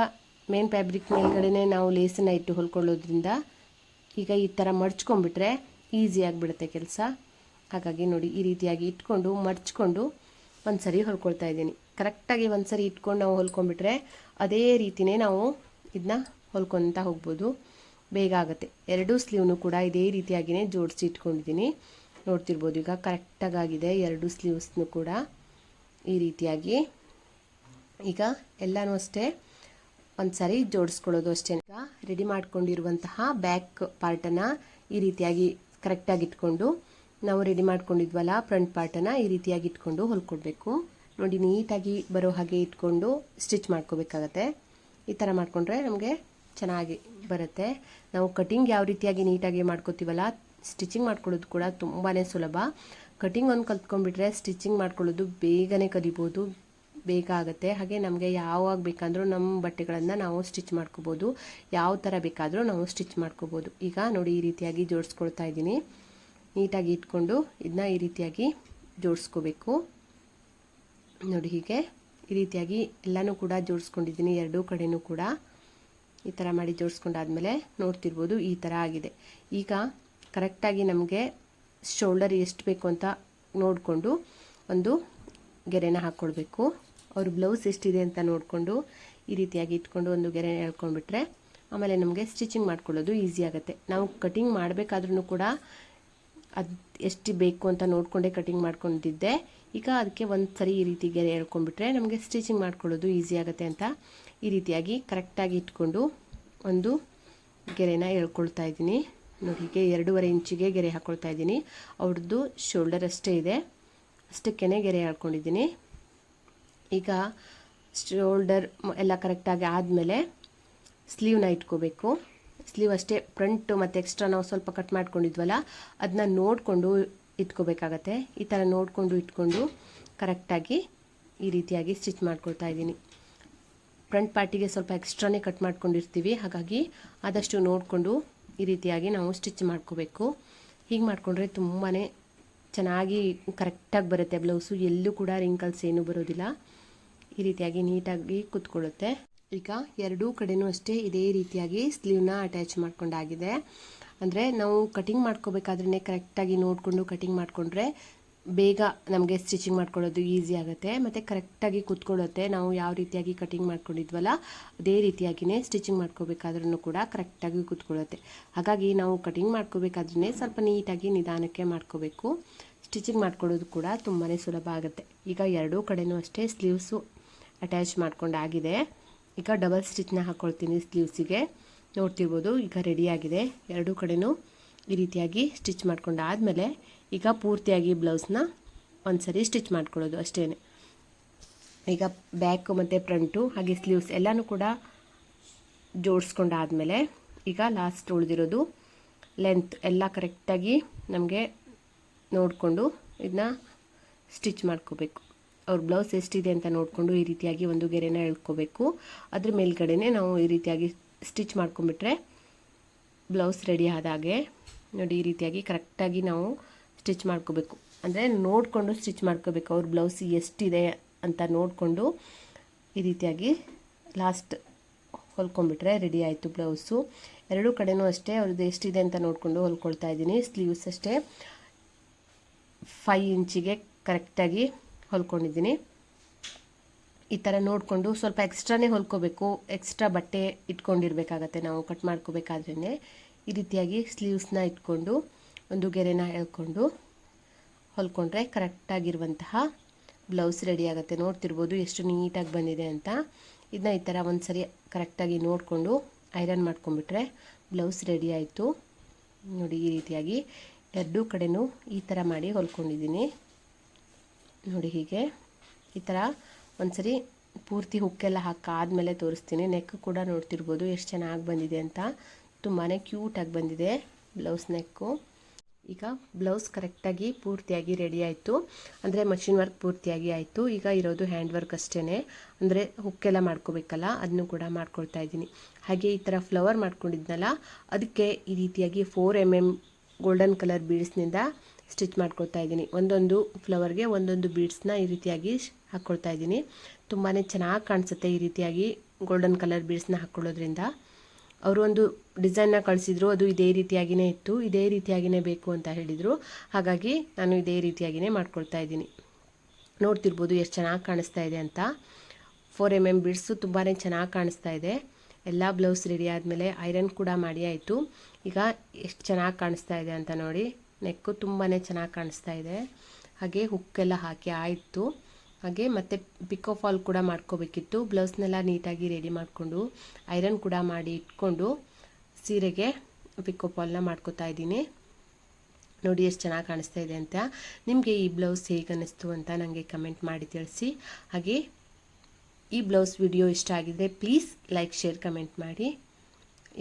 ಮೇನ್ ಫ್ಯಾಬ್ರಿಕ್ ಮೇಲ್ಗಡೆ ನಾವು ಲೇಸನ್ನು ಇಟ್ಟು ಹೊಲ್ಕೊಳ್ಳೋದ್ರಿಂದ ಈಗ ಈ ಥರ ಮಡ್ಚ್ಕೊಂಡ್ಬಿಟ್ರೆ ಈಸಿ ಆಗಿಬಿಡುತ್ತೆ ಕೆಲಸ. ಹಾಗಾಗಿ ನೋಡಿ ಈ ರೀತಿಯಾಗಿ ಇಟ್ಕೊಂಡು ಮಡ್ಚ್ಕೊಂಡು ಒಂದು ಸರಿ ಹೊಲ್ಕೊಳ್ತಾ ಇದ್ದೀನಿ. ಕರೆಕ್ಟಾಗಿ ಒಂದು ಸರಿ ಇಟ್ಕೊಂಡು ನಾವು ಹೊಲ್ಕೊಂಡ್ಬಿಟ್ರೆ ಅದೇ ರೀತಿಯೇ ನಾವು ಇದನ್ನ ಹೊಲ್ಕೊತಾ ಹೋಗ್ಬೋದು. ಬೇಗ ಆಗುತ್ತೆ. ಎರಡೂ ಸ್ಲೀವ್ನು ಕೂಡ ಇದೇ ರೀತಿಯಾಗಿಯೇ ಜೋಡಿಸಿ ಇಟ್ಕೊಂಡಿದ್ದೀನಿ. ನೋಡ್ತಿರ್ಬೋದು ಈಗ ಕರೆಕ್ಟಾಗಿ ಆಗಿದೆ ಎರಡು ಸ್ಲೀವ್ಸ್ನು ಕೂಡ ಈ ರೀತಿಯಾಗಿ. ಈಗ ಎಲ್ಲನೂ ಅಷ್ಟೇ ಒಂದು ಸಾರಿ ಜೋಡಿಸ್ಕೊಳ್ಳೋದು ಅಷ್ಟೇ. ಈಗ ರೆಡಿ ಮಾಡ್ಕೊಂಡಿರುವಂತಹ ಬ್ಯಾಕ್ ಪಾರ್ಟನ್ನು ಈ ರೀತಿಯಾಗಿ ಕರೆಕ್ಟಾಗಿ ಇಟ್ಕೊಂಡು ನಾವು ರೆಡಿ ಮಾಡ್ಕೊಂಡಿದ್ವಲ್ಲ ಫ್ರಂಟ್ ಪಾರ್ಟನ್ನು ಈ ರೀತಿಯಾಗಿ ಇಟ್ಕೊಂಡು ಹೊಲ್ಕೊಡ್ಬೇಕು. ನೋಡಿ, ನೀಟಾಗಿ ಬರೋ ಹಾಗೆ ಇಟ್ಕೊಂಡು ಸ್ಟಿಚ್ ಮಾಡ್ಕೋಬೇಕಾಗತ್ತೆ. ಈ ಥರ ಮಾಡಿಕೊಂಡ್ರೆ ನಮಗೆ ಚೆನ್ನಾಗಿ ಬರುತ್ತೆ. ನಾವು ಕಟಿಂಗ್ ಯಾವ ರೀತಿಯಾಗಿ ನೀಟಾಗಿ ಮಾಡ್ಕೋತೀವಲ್ಲ ಸ್ಟಿಚಿಂಗ್ ಮಾಡ್ಕೊಳ್ಳೋದು ಕೂಡ ತುಂಬಾ ಸುಲಭ. ಕಟಿಂಗ್ ಒಂದು ಕಲ್ತ್ಕೊಂಡ್ಬಿಟ್ರೆ ಸ್ಟಿಚಿಂಗ್ ಮಾಡ್ಕೊಳ್ಳೋದು ಬೇಗನೆ ಕಲಿಬೋದು ಬೇಗ ಆಗುತ್ತೆ ಹಾಗೆ ನಮಗೆ ಯಾವಾಗ ಬೇಕಂದ್ರೂ ನಮ್ಮ ಬಟ್ಟೆಗಳನ್ನು ನಾವು ಸ್ಟಿಚ್ ಮಾಡ್ಕೋಬೋದು. ಯಾವ ಥರ ಬೇಕಾದರೂ ನಾವು ಸ್ಟಿಚ್ ಮಾಡ್ಕೋಬೋದು. ಈಗ ನೋಡಿ ಈ ರೀತಿಯಾಗಿ ಜೋಡಿಸ್ಕೊಳ್ತಾ ಇದ್ದೀನಿ. ನೀಟಾಗಿ ಇಟ್ಕೊಂಡು ಇದನ್ನ ಈ ರೀತಿಯಾಗಿ ಜೋಡಿಸ್ಕೋಬೇಕು. ನೋಡಿ ಹೀಗೆ ಈ ರೀತಿಯಾಗಿ ಎಲ್ಲನೂ ಕೂಡ ಜೋಡಿಸ್ಕೊಂಡಿದ್ದೀನಿ, ಎರಡೂ ಕಡೆಯೂ ಕೂಡ. ಈ ಥರ ಮಾಡಿ ಜೋಡಿಸ್ಕೊಂಡಾದ್ಮೇಲೆ ನೋಡ್ತಿರ್ಬೋದು ಈ ಥರ ಆಗಿದೆ. ಈಗ ಕರೆಕ್ಟಾಗಿ ನಮಗೆ ಶೋಲ್ಡರ್ ಎಷ್ಟು ಬೇಕು ಅಂತ ನೋಡಿಕೊಂಡು ಒಂದು ಗೆರೆನ ಹಾಕ್ಕೊಳ್ಬೇಕು ಅವ್ರ ಬ್ಲೌಸ್ ಎಷ್ಟಿದೆ ಅಂತ ನೋಡಿಕೊಂಡು ಈ ರೀತಿಯಾಗಿ ಇಟ್ಕೊಂಡು ಒಂದು ಗೆರೆ ಎಳ್ಕೊಂಡ್ಬಿಟ್ರೆ ಆಮೇಲೆ ನಮಗೆ ಸ್ಟಿಚಿಂಗ್ ಮಾಡ್ಕೊಳ್ಳೋದು ಈಸಿ ಆಗುತ್ತೆ. ನಾವು ಕಟಿಂಗ್ ಮಾಡಬೇಕಾದ್ರೂ ಕೂಡ ಅದು ಎಷ್ಟು ಬೇಕು ಅಂತ ನೋಡಿಕೊಂಡೇ ಕಟಿಂಗ್ ಮಾಡ್ಕೊಂಡಿದ್ದೆ. ಈಗ ಅದಕ್ಕೆ ಒಂದು ಸರಿ ಈ ರೀತಿ ಗೆರೆ ಹೇಳ್ಕೊಂಡ್ಬಿಟ್ರೆ ನಮಗೆ ಸ್ಟಿಚಿಂಗ್ ಮಾಡ್ಕೊಳ್ಳೋದು ಈಸಿ ಆಗುತ್ತೆ ಅಂತ ಈ ರೀತಿಯಾಗಿ ಕರೆಕ್ಟಾಗಿ ಇಟ್ಕೊಂಡು ಒಂದು ಗೆರೆನ ಎಳ್ಕೊಳ್ತಾ ಇದ್ದೀನಿ. ನೋಡಿ, ಹೀಗೆ ಎರಡೂವರೆ ಇಂಚಿಗೆ ಗೆರೆ ಹಾಕ್ಕೊಳ್ತಾ ಇದ್ದೀನಿ. ಅವ್ರದ್ದು ಶೋಲ್ಡರ್ ಅಷ್ಟೇ ಇದೆ. ಅಷ್ಟಕ್ಕೇ ಗೆರೆ ಹಾಕ್ಕೊಂಡಿದ್ದೀನಿ ಈಗ ಶೋಲ್ಡರ್ ಎಲ್ಲ ಕರೆಕ್ಟಾಗಿ ಆದಮೇಲೆ ಸ್ಲೀವ್ನ ಇಟ್ಕೋಬೇಕು. ಸ್ಲೀವ್ ಅಷ್ಟೇ ಫ್ರಂಟ್ ಮತ್ತು ಎಕ್ಸ್ಟ್ರಾ ನಾವು ಸ್ವಲ್ಪ ಕಟ್ ಮಾಡ್ಕೊಂಡಿದ್ವಲ್ಲ ಅದನ್ನ ನೋಡಿಕೊಂಡು ಇಟ್ಕೋಬೇಕಾಗತ್ತೆ. ಈ ಥರ ನೋಡಿಕೊಂಡು ಇಟ್ಕೊಂಡು ಕರೆಕ್ಟಾಗಿ ಈ ರೀತಿಯಾಗಿ ಸ್ಟಿಚ್ ಮಾಡ್ಕೊಳ್ತಾ ಇದ್ದೀನಿ. ಫ್ರಂಟ್ ಪಾರ್ಟಿಗೆ ಸ್ವಲ್ಪ ಎಕ್ಸ್ಟ್ರಾನೇ ಕಟ್ ಮಾಡ್ಕೊಂಡಿರ್ತೀವಿ. ಹಾಗಾಗಿ ಆದಷ್ಟು ನೋಡಿಕೊಂಡು ಈ ರೀತಿಯಾಗಿ ನಾವು ಸ್ಟಿಚ್ ಮಾಡ್ಕೋಬೇಕು. ಹೀಗೆ ಮಾಡಿಕೊಂಡ್ರೆ ತುಂಬಾ ಚೆನ್ನಾಗಿ ಕರೆಕ್ಟಾಗಿ ಬರುತ್ತೆ. ಬ್ಲೌಸು ಎಲ್ಲೂ ಕೂಡ ರಿಂಕಲ್ಸ್ ಏನೂ ಬರೋದಿಲ್ಲ. ಈ ರೀತಿಯಾಗಿ ನೀಟಾಗಿ ಕುತ್ಕೊಳ್ಳುತ್ತೆ. ಈಗ ಎರಡೂ ಕಡೆನೂ ಅಷ್ಟೇ ಇದೇ ರೀತಿಯಾಗಿ ಸ್ಲೀವ್ನ ಅಟ್ಯಾಚ್ ಮಾಡ್ಕೊಂಡಾಗಿದೆ. ಅಂದರೆ ನಾವು ಕಟಿಂಗ್ ಮಾಡ್ಕೋಬೇಕಾದ್ರೆ ಕರೆಕ್ಟಾಗಿ ನೋಡಿಕೊಂಡು ಕಟಿಂಗ್ ಮಾಡಿಕೊಂಡ್ರೆ ಬೇಗ ನಮಗೆ ಸ್ಟಿಚಿಂಗ್ ಮಾಡ್ಕೊಳ್ಳೋದು ಈಸಿ ಆಗುತ್ತೆ. ಮತ್ತು ಕರೆಕ್ಟಾಗಿ ಕುತ್ಕೊಳ್ಳುತ್ತೆ. ನಾವು ಯಾವ ರೀತಿಯಾಗಿ ಕಟಿಂಗ್ ಮಾಡ್ಕೊಂಡಿದ್ವಲ್ಲ, ಅದೇ ರೀತಿಯಾಗಿಯೇ ಸ್ಟಿಚಿಂಗ್ ಮಾಡ್ಕೋಬೇಕಾದ್ರೂ ಕೂಡ ಕರೆಕ್ಟಾಗಿ ಕುತ್ಕೊಳ್ಳುತ್ತೆ. ಹಾಗಾಗಿ ನಾವು ಕಟಿಂಗ್ ಮಾಡ್ಕೋಬೇಕಾದ್ರೇ ಸ್ವಲ್ಪ ನೀಟಾಗಿ ನಿಧಾನಕ್ಕೆ ಮಾಡ್ಕೋಬೇಕು. ಸ್ಟಿಚಿಂಗ್ ಮಾಡ್ಕೊಳ್ಳೋದು ಕೂಡ ತುಂಬಾ ಸುಲಭ ಆಗುತ್ತೆ. ಈಗ ಎರಡೂ ಕಡೆಯೂ ಅಷ್ಟೇ ಸ್ಲೀವ್ಸು ಅಟ್ಯಾಚ್ ಮಾಡ್ಕೊಂಡಾಗಿದೆ. ಈಗ ಡಬಲ್ ಸ್ಟಿಚ್ನ ಹಾಕ್ಕೊಳ್ತೀನಿ ಸ್ಲೀವ್ಸಿಗೆ. ನೋಡ್ತಿರ್ಬೋದು ಈಗ ರೆಡಿಯಾಗಿದೆ. ಎರಡೂ ಕಡೆಯೂ ಈ ರೀತಿಯಾಗಿ ಸ್ಟಿಚ್ ಮಾಡ್ಕೊಂಡಾದಮೇಲೆ ಈಗ ಪೂರ್ತಿಯಾಗಿ ಬ್ಲೌಸ್ನ ಒಂದು ಸರಿ ಸ್ಟಿಚ್ ಮಾಡ್ಕೊಳ್ಳೋದು ಅಷ್ಟೇ ಈಗ ಬ್ಯಾಕು ಮತ್ತು ಫ್ರಂಟು ಹಾಗೆ ಸ್ಲೀವ್ಸ್ ಎಲ್ಲನೂ ಕೂಡ ಜೋಡಿಸ್ಕೊಂಡಾದಮೇಲೆ ಈಗ ಲಾಸ್ಟ್ ಉಳಿದಿರೋದು ಲೆಂತ್ ಎಲ್ಲ ಕರೆಕ್ಟಾಗಿ ನಮಗೆ ನೋಡಿಕೊಂಡು ಇದನ್ನ ಸ್ಟಿಚ್ ಮಾಡ್ಕೋಬೇಕು. ಅವ್ರ ಬ್ಲೌಸ್ ಎಷ್ಟಿದೆ ಅಂತ ನೋಡಿಕೊಂಡು ಈ ರೀತಿಯಾಗಿ ಒಂದು ಗೆರೆನ ಎಳ್ಕೋಬೇಕು. ಅದ್ರ ಮೇಲ್ಗಡೆನೆ ನಾವು ಈ ರೀತಿಯಾಗಿ ಸ್ಟಿಚ್ ಮಾಡ್ಕೊಂಬಿಟ್ರೆ ಬ್ಲೌಸ್ ರೆಡಿ ಆದಾಗೆ ನೋಡಿ ಈ ರೀತಿಯಾಗಿ ಕರೆಕ್ಟಾಗಿ ನಾವು ಸ್ಟಿಚ್ ಮಾಡ್ಕೋಬೇಕು. ಅಂದರೆ ನೋಡಿಕೊಂಡು ಸ್ಟಿಚ್ ಮಾಡ್ಕೋಬೇಕು ಅವ್ರ ಬ್ಲೌಸ್ ಎಷ್ಟಿದೆ ಅಂತ ನೋಡಿಕೊಂಡು ಈ ರೀತಿಯಾಗಿ ಲಾಸ್ಟ್ ಹೊಲ್ಕೊಂಬಿಟ್ರೆ ರೆಡಿ ಆಯಿತು ಬ್ಲೌಸು ಎರಡೂ ಕಡೆನೂ ಅಷ್ಟೇ ಅವ್ರದ್ದು ಎಷ್ಟಿದೆ ಅಂತ ನೋಡಿಕೊಂಡು ಹೊಲ್ಕೊಳ್ತಾ ಇದ್ದೀನಿ. ಸ್ಲೀವ್ಸ್ ಅಷ್ಟೇ ಫೈ ಇಂಚಿಗೆ ಕರೆಕ್ಟಾಗಿ ಹೊಲ್ಕೊಂಡಿದ್ದೀನಿ. ಈ ಥರ ನೋಡಿಕೊಂಡು ಸ್ವಲ್ಪ ಎಕ್ಸ್ಟ್ರಾನೇ ಹೊಲ್ಕೋಬೇಕು. ಎಕ್ಸ್ಟ್ರಾ ಬಟ್ಟೆ ಇಟ್ಕೊಂಡಿರ್ಬೇಕಾಗತ್ತೆ ನಾವು ಕಟ್ ಮಾಡ್ಕೋಬೇಕಾದ್ರೇ ಈ ರೀತಿಯಾಗಿ ಸ್ಲೀವ್ಸ್ನ ಇಟ್ಕೊಂಡು, ಒಂದು ಗೆರೆನ ಎಳ್ಕೊಂಡು ಹೊಲ್ಕೊಂಡ್ರೆ ಕರೆಕ್ಟಾಗಿರುವಂತಹ ಬ್ಲೌಸ್ ರೆಡಿ ಆಗುತ್ತೆ. ನೋಡ್ತಿರ್ಬೋದು ಎಷ್ಟು ನೀಟಾಗಿ ಬಂದಿದೆ ಅಂತ. ಇದನ್ನ ಈ ಥರ ಒಂದು ಸರಿ ಕರೆಕ್ಟಾಗಿ ನೋಡಿಕೊಂಡು ಐರನ್ ಮಾಡ್ಕೊಂಬಿಟ್ರೆ ಬ್ಲೌಸ್ ರೆಡಿ ಆಯಿತು. ನೋಡಿ ಈ ರೀತಿಯಾಗಿ ಎರಡೂ ಕಡೆನೂ ಈ ಥರ ಮಾಡಿ ಹೊಲ್ಕೊಂಡಿದ್ದೀನಿ. ನೋಡಿ ಹೀಗೆ. ಈ ಥರ ಒಂದ್ಸರಿ ಪೂರ್ತಿ ಹುಕ್ಕೆಲ್ಲ ಹಾಕಾದ್ಮೇಲೆ ತೋರಿಸ್ತೀನಿ. ನೆಕ್ ಕೂಡ ನೋಡ್ತಿರ್ಬೋದು ಎಷ್ಟು ಚೆನ್ನಾಗಿ ಬಂದಿದೆ ಅಂತ. ತುಂಬಾ ಕ್ಯೂಟಾಗಿ ಬಂದಿದೆ ಬ್ಲೌಸ್ ನೆಕ್ಕು ಈಗ ಬ್ಲೌಸ್ ಕರೆಕ್ಟಾಗಿ ಪೂರ್ತಿಯಾಗಿ ರೆಡಿ ಆಯಿತು. ಅಂದರೆ ಮಷಿನ್ ವರ್ಕ್ ಪೂರ್ತಿಯಾಗಿ ಆಯಿತು. ಈಗ ಇರೋದು ಹ್ಯಾಂಡ್ ವರ್ಕ್ ಅಷ್ಟೇ ಅಂದರೆ ಹುಕ್ಕೆಲ್ಲ ಮಾಡ್ಕೋಬೇಕಲ್ಲ ಅದನ್ನು ಕೂಡ ಮಾಡ್ಕೊಳ್ತಾ ಇದ್ದೀನಿ. ಹಾಗೆ ಈ ಥರ ಫ್ಲವರ್ ಮಾಡ್ಕೊಂಡಿದ್ನಲ್ಲ, ಅದಕ್ಕೆ ಈ ರೀತಿಯಾಗಿ four M M golden colour ಬೀಡ್ಸ್ನಿಂದ stitch ಮಾಡ್ಕೊಳ್ತಾ ಇದ್ದೀನಿ. ಒಂದೊಂದು ಫ್ಲವರ್ಗೆ ಒಂದೊಂದು ಬೀಡ್ಸ್ನ ಈ ರೀತಿಯಾಗಿ ಹಾಕ್ಕೊಳ್ತಾ ಇದ್ದೀನಿ. ತುಂಬಾ ಚೆನ್ನಾಗಿ ಕಾಣಿಸುತ್ತೆ ಈ ರೀತಿಯಾಗಿ ಗೋಲ್ಡನ್ ಕಲರ್ ಬೀಡ್ಸ್ನ ಹಾಕ್ಕೊಳ್ಳೋದ್ರಿಂದ ಅವರು ಒಂದು ಡಿಸೈನ್ನ ಕಳಿಸಿದ್ರು, ಅದು ಇದೇ ರೀತಿಯಾಗಿಯೇ ಇತ್ತು, ಇದೇ ರೀತಿಯಾಗಿಯೇ ಬೇಕು ಅಂತ ಹೇಳಿದರು. ಹಾಗಾಗಿ ನಾನು ಇದೇ ರೀತಿಯಾಗಿಯೇ ಮಾಡ್ಕೊಳ್ತಾ ಇದ್ದೀನಿ. ನೋಡ್ತಿರ್ಬೋದು ಎಷ್ಟು ಚೆನ್ನಾಗಿ ಕಾಣಿಸ್ತಾ ಇದೆ ಅಂತ. ಫೋರ್ ಎಂ ಎಂ ಬಿಡ್ಸು ತುಂಬಾ ಚೆನ್ನಾಗಿ ಕಾಣಿಸ್ತಾ ಇದೆ. ಎಲ್ಲ ಬ್ಲೌಸ್ ರೆಡಿ ಆದಮೇಲೆ ಐರನ್ ಕೂಡ ಮಾಡಿ ಆಯಿತು. ಈಗ ಎಷ್ಟು ಚೆನ್ನಾಗಿ ಕಾಣಿಸ್ತಾ ಇದೆ ಅಂತ ನೋಡಿ. ನೆಕ್ಕು ತುಂಬಾ ಚೆನ್ನಾಗಿ ಕಾಣಿಸ್ತಾ ಇದೆ. ಹಾಗೆ ಹುಕ್ಕೆಲ್ಲ ಹಾಕಿ ಆಯಿತು. ಹಾಗೆ ಮತ್ತು ಪಿಕೋ ಫಾಲ್ ಕೂಡ ಮಾಡ್ಕೋಬೇಕಿತ್ತು. ಬ್ಲೌಸ್ನೆಲ್ಲ ನೀಟಾಗಿ ರೆಡಿ ಮಾಡಿಕೊಂಡು, ಐರನ್ ಕೂಡ ಮಾಡಿ ಇಟ್ಕೊಂಡು ಸೀರೆಗೆ ಪಿಕೋ ಫಾಲ್ನ ಮಾಡ್ಕೋತಾ ಇದ್ದೀನಿ. ನೋಡಿ ಎಷ್ಟು ಚೆನ್ನಾಗಿ ಕಾಣಿಸ್ತಾ ಇದೆ ಅಂತ. ನಿಮಗೆ ಈ ಬ್ಲೌಸ್ ಹೇಗೆ ಅನ್ನಿಸ್ತು ಅಂತ ನನಗೆ ಕಮೆಂಟ್ ಮಾಡಿ ತಿಳಿಸಿ. ಹಾಗೆ ಈ ಬ್ಲೌಸ್ ವಿಡಿಯೋ ಇಷ್ಟ ಆಗಿದ್ದರೆ ಪ್ಲೀಸ್ ಲೈಕ್, ಶೇರ್, ಕಮೆಂಟ್ ಮಾಡಿ.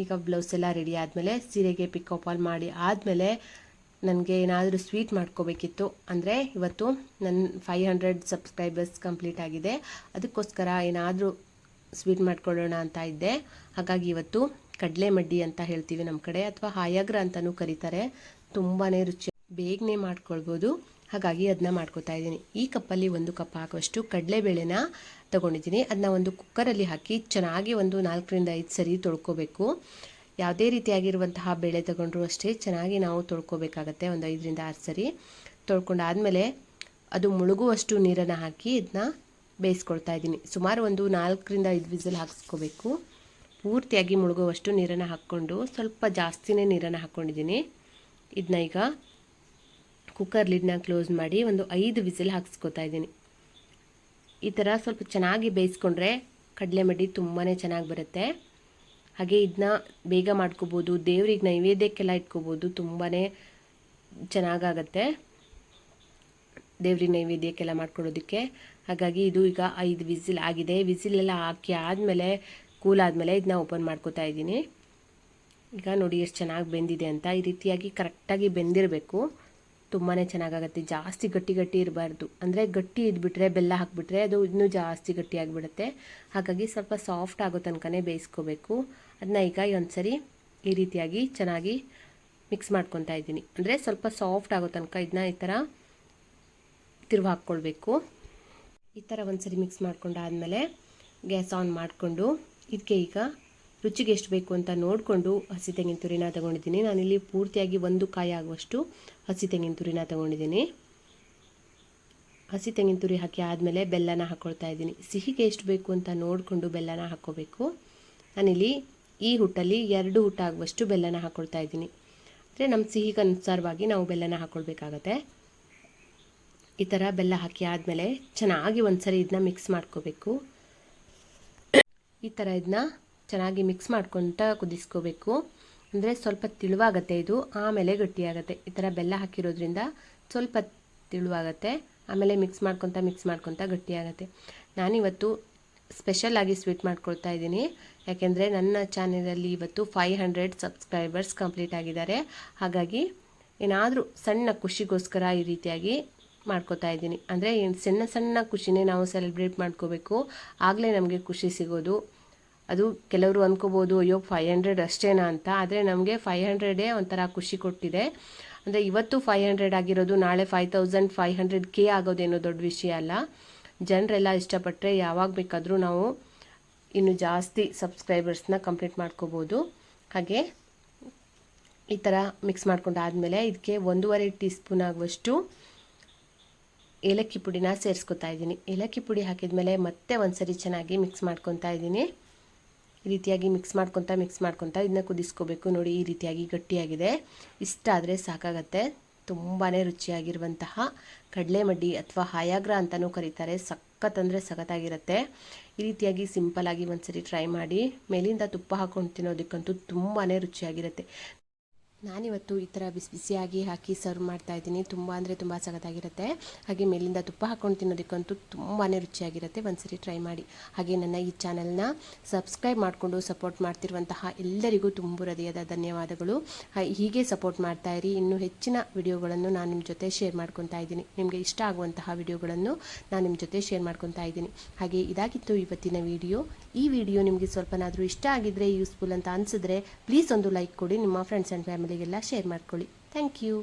ಈಗ ಬ್ಲೌಸ್ ಎಲ್ಲ ರೆಡಿ ಆದಮೇಲೆ ಸೀರೆಗೆ ಪಿಕೋ ಫಾಲ್ ಮಾಡಿ ಆದಮೇಲೆ ನನಗೆ ಏನಾದರೂ ಸ್ವೀಟ್ ಮಾಡ್ಕೋಬೇಕಿತ್ತು ಅಂದರೆ ಇವತ್ತು ನನ್ನ ಫೈವ್ ಹಂಡ್ರೆಡ್ ಸಬ್ಸ್ಕ್ರೈಬರ್ಸ್ ಕಂಪ್ಲೀಟ್ ಆಗಿದೆ. ಅದಕ್ಕೋಸ್ಕರ ಏನಾದರೂ ಸ್ವೀಟ್ ಮಾಡ್ಕೊಳ್ಳೋಣ ಅಂತ ಇದ್ದೆ. ಹಾಗಾಗಿ ಇವತ್ತು ಕಡಲೆ ಮಡ್ಡಿ ಅಂತ ಹೇಳ್ತೀವಿ ನಮ್ಮ ಕಡೆ, ಅಥವಾ ಹಾಯಾಗ್ರ ಅಂತಲೂ ಕರೀತಾರೆ. ತುಂಬಾ ರುಚಿ, ಬೇಗನೆ ಮಾಡ್ಕೊಳ್ಬೋದು. ಹಾಗಾಗಿ ಅದನ್ನ ಮಾಡ್ಕೋತಾ ಇದ್ದೀನಿ. ಈ ಕಪ್ಪಲ್ಲಿ ಒಂದು ಕಪ್ ಹಾಕುವಷ್ಟು ಕಡಲೆಬೇಳೆನ ತಗೊಂಡಿದ್ದೀನಿ. ಅದನ್ನ ಒಂದು ಕುಕ್ಕರಲ್ಲಿ ಹಾಕಿ ಚೆನ್ನಾಗಿ ಒಂದು ನಾಲ್ಕರಿಂದ ಐದು ಸರಿ ತೊಳ್ಕೊಬೇಕು. ಯಾವುದೇ ರೀತಿಯಾಗಿರುವಂತಹ ಬೇಳೆ ತಗೊಂಡ್ರು ಅಷ್ಟೇ ಚೆನ್ನಾಗಿ ನಾವು ತೊಳ್ಕೊಬೇಕಾಗತ್ತೆ ಒಂದು ಐದರಿಂದ ಆರು ಸರಿ. ತೊಳ್ಕೊಂಡಾದಮೇಲೆ ಅದು ಮುಳುಗುವಷ್ಟು ನೀರನ್ನು ಹಾಕಿ ಇದನ್ನ ಬೇಯಿಸ್ಕೊಳ್ತಾ ಇದ್ದೀನಿ. ಸುಮಾರು ಒಂದು ನಾಲ್ಕರಿಂದ ಐದು ವಿಸಿಲ್ ಹಾಕಿಸ್ಕೋಬೇಕು. ಪೂರ್ತಿಯಾಗಿ ಮುಳುಗುವಷ್ಟು ನೀರನ್ನು ಹಾಕ್ಕೊಂಡು ಸ್ವಲ್ಪ ಜಾಸ್ತಿನೇ ನೀರನ್ನು ಹಾಕ್ಕೊಂಡಿದ್ದೀನಿ. ಇದನ್ನ ಈಗ ಕುಕ್ಕರ್ ಲಿಡ್ನ ಕ್ಲೋಸ್ ಮಾಡಿ ಒಂದು ಐದು ವಿಸಿಲ್ ಹಾಕಿಸ್ಕೊತಾ ಇದ್ದೀನಿ. ಈ ಥರ ಸ್ವಲ್ಪ ಚೆನ್ನಾಗಿ ಬೇಯಿಸ್ಕೊಂಡ್ರೆ ಕಡಲೆ ಮಡಿ ತುಂಬಾ ಚೆನ್ನಾಗಿ ಬರುತ್ತೆ. ಹಾಗೆ ಇದನ್ನ ಬೇಗ ಮಾಡ್ಕೋಬೋದು, ದೇವ್ರಿಗೆ ನೈವೇದ್ಯಕ್ಕೆಲ್ಲ ಇಟ್ಕೋಬೋದು ತುಂಬಾ ಚೆನ್ನಾಗಾಗತ್ತೆ. ದೇವ್ರಿಗೆ ನೈವೇದ್ಯಕ್ಕೆಲ್ಲ ಮಾಡ್ಕೊಳ್ಳೋದಕ್ಕೆ ಹಾಗಾಗಿ ಇದು ಈಗ ಐದು ವಿಸಿಲ್ ಆಗಿದೆ. ವಿಸಿಲೆಲ್ಲ ಹಾಕಿ ಆದಮೇಲೆ, ಕೂಲ್ ಆದಮೇಲೆ ಇದನ್ನ ಓಪನ್ ಮಾಡ್ಕೋತಾ ಇದ್ದೀನಿ. ಈಗ ನೋಡಿ ಎಷ್ಟು ಚೆನ್ನಾಗಿ ಬೆಂದಿದೆ ಅಂತ. ಈ ರೀತಿಯಾಗಿ ಕರೆಕ್ಟಾಗಿ ಬೆಂದಿರಬೇಕು. ತುಂಬಾ ಚೆನ್ನಾಗಾಗತ್ತೆ. ಜಾಸ್ತಿ ಗಟ್ಟಿ ಗಟ್ಟಿ ಇರಬಾರ್ದು. ಅಂದರೆ ಗಟ್ಟಿ ಇದ್ಬಿಟ್ರೆ, ಬೆಲ್ಲ ಹಾಕಿಬಿಟ್ರೆ ಅದು ಇನ್ನೂ ಜಾಸ್ತಿ ಗಟ್ಟಿಯಾಗಿಬಿಡುತ್ತೆ ಹಾಗಾಗಿ ಸ್ವಲ್ಪ ಸಾಫ್ಟ್ ಆಗೋ ತನಕನೇ ಬೇಯಿಸ್ಕೋಬೇಕು. ಅದನ್ನ ಈಗ ಒಂದು ಸರಿ ಈ ರೀತಿಯಾಗಿ ಚೆನ್ನಾಗಿ ಮಿಕ್ಸ್ ಮಾಡ್ಕೊತಾ ಇದ್ದೀನಿ. ಅಂದರೆ ಸ್ವಲ್ಪ ಸಾಫ್ಟ್ ಆಗೋ ತನಕ ಇದನ್ನ ಈ ಥರ ತಿರುವು ಹಾಕ್ಕೊಳ್ಬೇಕು. ಈ ಥರ ಒಂದು ಸರಿ ಮಿಕ್ಸ್ ಮಾಡ್ಕೊಂಡಾದಮೇಲೆ ಗ್ಯಾಸ್ ಆನ್ ಮಾಡಿಕೊಂಡು ಇದಕ್ಕೆ ಈಗ ರುಚಿಗೆ ಎಷ್ಟು ಬೇಕು ಅಂತ ನೋಡಿಕೊಂಡು ಹಸಿ ತೆಂಗಿನ ತುರಿನ ತೊಗೊಂಡಿದ್ದೀನಿ. ನಾನಿಲ್ಲಿ ಪೂರ್ತಿಯಾಗಿ ಒಂದು ಕಾಯಿ ಆಗುವಷ್ಟು ಹಸಿ ತೆಂಗಿನ ತುರಿನ ತೊಗೊಂಡಿದ್ದೀನಿ. ಹಸಿ ತೆಂಗಿನ ತುರಿ ಹಾಕಿ ಆದಮೇಲೆ ಬೆಲ್ಲನ ಹಾಕ್ಕೊಳ್ತಾ ಇದ್ದೀನಿ. ಸಿಹಿಗೆ ಎಷ್ಟು ಬೇಕು ಅಂತ ನೋಡಿಕೊಂಡು ಬೆಲ್ಲನ ಹಾಕ್ಕೋಬೇಕು. ನಾನಿಲ್ಲಿ ಈ ಹುಟ್ಟಲ್ಲಿ ಎರಡು ಹುಟ್ಟಾಗುವಷ್ಟು ಬೆಲ್ಲನ ಹಾಕ್ಕೊಳ್ತಾ ಇದ್ದೀನಿ. ಅಂದರೆ ನಮ್ಮ ಸಿಹಿಗೆ ಅನುಸಾರವಾಗಿ ನಾವು ಬೆಲ್ಲನ ಹಾಕ್ಕೊಳ್ಬೇಕಾಗತ್ತೆ ಈ ಥರ ಬೆಲ್ಲ ಹಾಕಿ ಆದಮೇಲೆ ಚೆನ್ನಾಗಿ ಒಂದ್ಸರಿ ಇದನ್ನ ಮಿಕ್ಸ್ ಮಾಡ್ಕೋಬೇಕು. ಈ ಥರ ಇದನ್ನ ಚೆನ್ನಾಗಿ ಮಿಕ್ಸ್ ಮಾಡ್ಕೊತ ಕುದಿಸ್ಕೋಬೇಕು. ಅಂದರೆ ಸ್ವಲ್ಪ ತಿಳುವಾಗತ್ತೆ ಇದು, ಆಮೇಲೆ ಗಟ್ಟಿಯಾಗತ್ತೆ. ಈ ಥರ ಬೆಲ್ಲ ಹಾಕಿರೋದ್ರಿಂದ ಸ್ವಲ್ಪ ತಿಳುವಾಗತ್ತೆ, ಆಮೇಲೆ ಮಿಕ್ಸ್ ಮಾಡ್ಕೊತ ಮಿಕ್ಸ್ ಮಾಡ್ಕೊತ ಗಟ್ಟಿಯಾಗತ್ತೆ. ನಾನಿವತ್ತು ಸ್ಪೆಷಲಾಗಿ ಸ್ವೀಟ್ ಮಾಡ್ಕೊಳ್ತಾ ಇದ್ದೀನಿ. ಯಾಕೆಂದರೆ ನನ್ನ ಚಾನಲಲ್ಲಿ ಇವತ್ತು ಫೈವ್ ಹಂಡ್ರೆಡ್ ಸಬ್ಸ್ಕ್ರೈಬರ್ಸ್ ಕಂಪ್ಲೀಟ್ ಆಗಿದ್ದಾರೆ. ಹಾಗಾಗಿ ಏನಾದರೂ ಸಣ್ಣ ಖುಷಿಗೋಸ್ಕರ ಈ ರೀತಿಯಾಗಿ ಮಾಡ್ಕೋತಾ ಇದ್ದೀನಿ. ಅಂದರೆ ಸಣ್ಣ ಸಣ್ಣ ಖುಷಿನೇ ನಾವು ಸೆಲೆಬ್ರೇಟ್ ಮಾಡ್ಕೋಬೇಕು. ಆಗಲೇ ನಮಗೆ ಖುಷಿ ಸಿಗೋದು. ಅದು ಕೆಲವರು ಅಂದ್ಕೋಬೋದು ಅಯ್ಯೋ ಫೈವ್ ಹಂಡ್ರೆಡ್ ಅಷ್ಟೇನಾ ಅಂತ. ಆದರೆ ನಮಗೆ ಫೈವ್ ಹಂಡ್ರೆಡೇ ಒಂಥರ ಖುಷಿ ಕೊಟ್ಟಿದೆ. ಅಂದರೆ ಇವತ್ತು ಫೈವ್ ಹಂಡ್ರೆಡ್ ಆಗಿರೋದು, ನಾಳೆ five thousand five hundred K ಆಗೋದೇನೋ ದೊಡ್ಡ ವಿಷಯ ಅಲ್ಲ. ಜನರೆಲ್ಲ ಇಷ್ಟಪಟ್ಟರೆ ಯಾವಾಗ ಬೇಕಾದರೂ ನಾವು ಇನ್ನು ಜಾಸ್ತಿ ಸಬ್ಸ್ಕ್ರೈಬರ್ಸ್ನ ಕಂಪ್ಲೀಟ್ ಮಾಡ್ಕೋಬೋದು. ಹಾಗೆ ಈ ಥರ ಮಿಕ್ಸ್ ಮಾಡ್ಕೊಂಡಾದಮೇಲೆ ಇದಕ್ಕೆ ಒಂದೂವರೆ ಟೀ ಸ್ಪೂನ್ ಆಗುವಷ್ಟು ಏಲಕ್ಕಿ ಪುಡಿನ ಸೇರಿಸ್ಕೊತಾ ಇದ್ದೀನಿ. ಏಲಕ್ಕಿ ಪುಡಿ ಹಾಕಿದ್ಮೇಲೆ ಮತ್ತೆ ಒಂದು ಸರಿ ಚೆನ್ನಾಗಿ ಮಿಕ್ಸ್ ಮಾಡ್ಕೊತಾ ಇದ್ದೀನಿ. ಈ ರೀತಿಯಾಗಿ ಮಿಕ್ಸ್ ಮಾಡ್ಕೊತಾ ಮಿಕ್ಸ್ ಮಾಡ್ಕೊತಾ ಇದನ್ನ ಕುದಿಸ್ಕೋಬೇಕು. ನೋಡಿ, ಈ ರೀತಿಯಾಗಿ ಗಟ್ಟಿಯಾಗಿದೆ. ಇಷ್ಟ ಆದರೆ ಸಾಕಾಗತ್ತೆ. ತುಂಬಾ ರುಚಿಯಾಗಿರುವಂತಹ ಕಡಲೆ ಮಡ್ಡಿ ಅಥವಾ ಹಾಯಾಗ್ರ ಅಂತಲೂ ಕರೀತಾರೆ. ಸಖತ್ ಅಂದರೆ ಸಖತ್ತಾಗಿರುತ್ತೆ. ಈ ರೀತಿಯಾಗಿ ಸಿಂಪಲಾಗಿ ಒಂದ್ಸರಿ ಟ್ರೈ ಮಾಡಿ. ಮೇಲಿಂದ ತುಪ್ಪ ಹಾಕೊಂಡು ತಿನ್ನೋದಕ್ಕಂತೂ ತುಂಬಾ ರುಚಿಯಾಗಿರುತ್ತೆ. ನಾನಿವತ್ತು ಈ ಥರ ಬಿಸಿ ಬಿಸಿಯಾಗಿ ಹಾಕಿ ಸರ್ವ್ ಮಾಡ್ತಾ ಇದ್ದೀನಿ. ತುಂಬ ಅಂದರೆ ತುಂಬ ಸಖತ್ತಾಗಿರುತ್ತೆ. ಹಾಗೆ ಮೇಲಿಂದ ತುಪ್ಪ ಹಾಕ್ಕೊಂಡು ತಿನ್ನೋದಕ್ಕಂತೂ ತುಂಬಾ ರುಚಿಯಾಗಿರುತ್ತೆ. ಒಂದ್ಸರಿ ಟ್ರೈ ಮಾಡಿ. ಹಾಗೆ ನನ್ನ ಈ ಚಾನಲ್ನ ಸಬ್ಸ್ಕ್ರೈಬ್ ಮಾಡಿಕೊಂಡು ಸಪೋರ್ಟ್ ಮಾಡ್ತಿರುವಂತಹ ಎಲ್ಲರಿಗೂ ತುಂಬ ಹೃದಯದ ಧನ್ಯವಾದಗಳು. ಹೀಗೆ ಸಪೋರ್ಟ್ ಮಾಡ್ತಾ ಇರಿ. ಇನ್ನೂ ಹೆಚ್ಚಿನ ವಿಡಿಯೋಗಳನ್ನು ನಾನು ನಿಮ್ಮ ಜೊತೆ ಶೇರ್ ಮಾಡ್ಕೊತಾ ಇದ್ದೀನಿ. ನಿಮಗೆ ಇಷ್ಟ ಆಗುವಂತಹ ವಿಡಿಯೋಗಳನ್ನು ನಾನು ನಿಮ್ಮ ಜೊತೆ ಶೇರ್ ಮಾಡ್ಕೊತಾ ಇದ್ದೀನಿ. ಹಾಗೆ ಇದಾಗಿತ್ತು ಇವತ್ತಿನ ವಿಡಿಯೋ. ಈ ವಿಡಿಯೋ ನಿಮಗೆ ಸ್ವಲ್ಪನಾದರೂ ಇಷ್ಟ ಆಗಿದ್ದರೆ ಯೂಸ್ಫುಲ್ ಅಂತ ಅನಿಸಿದ್ರೆ ಪ್ಲೀಸ್ ಒಂದು ಲೈಕ್ ಕೊಡಿ. ನಿಮ್ಮ ಫ್ರೆಂಡ್ಸ್ ಆ್ಯಂಡ್ ಫ್ಯಾಮಿಲಿಗೆಲ್ಲ ಶೇರ್ ಮಾಡ್ಕೊಳ್ಳಿ. Thank you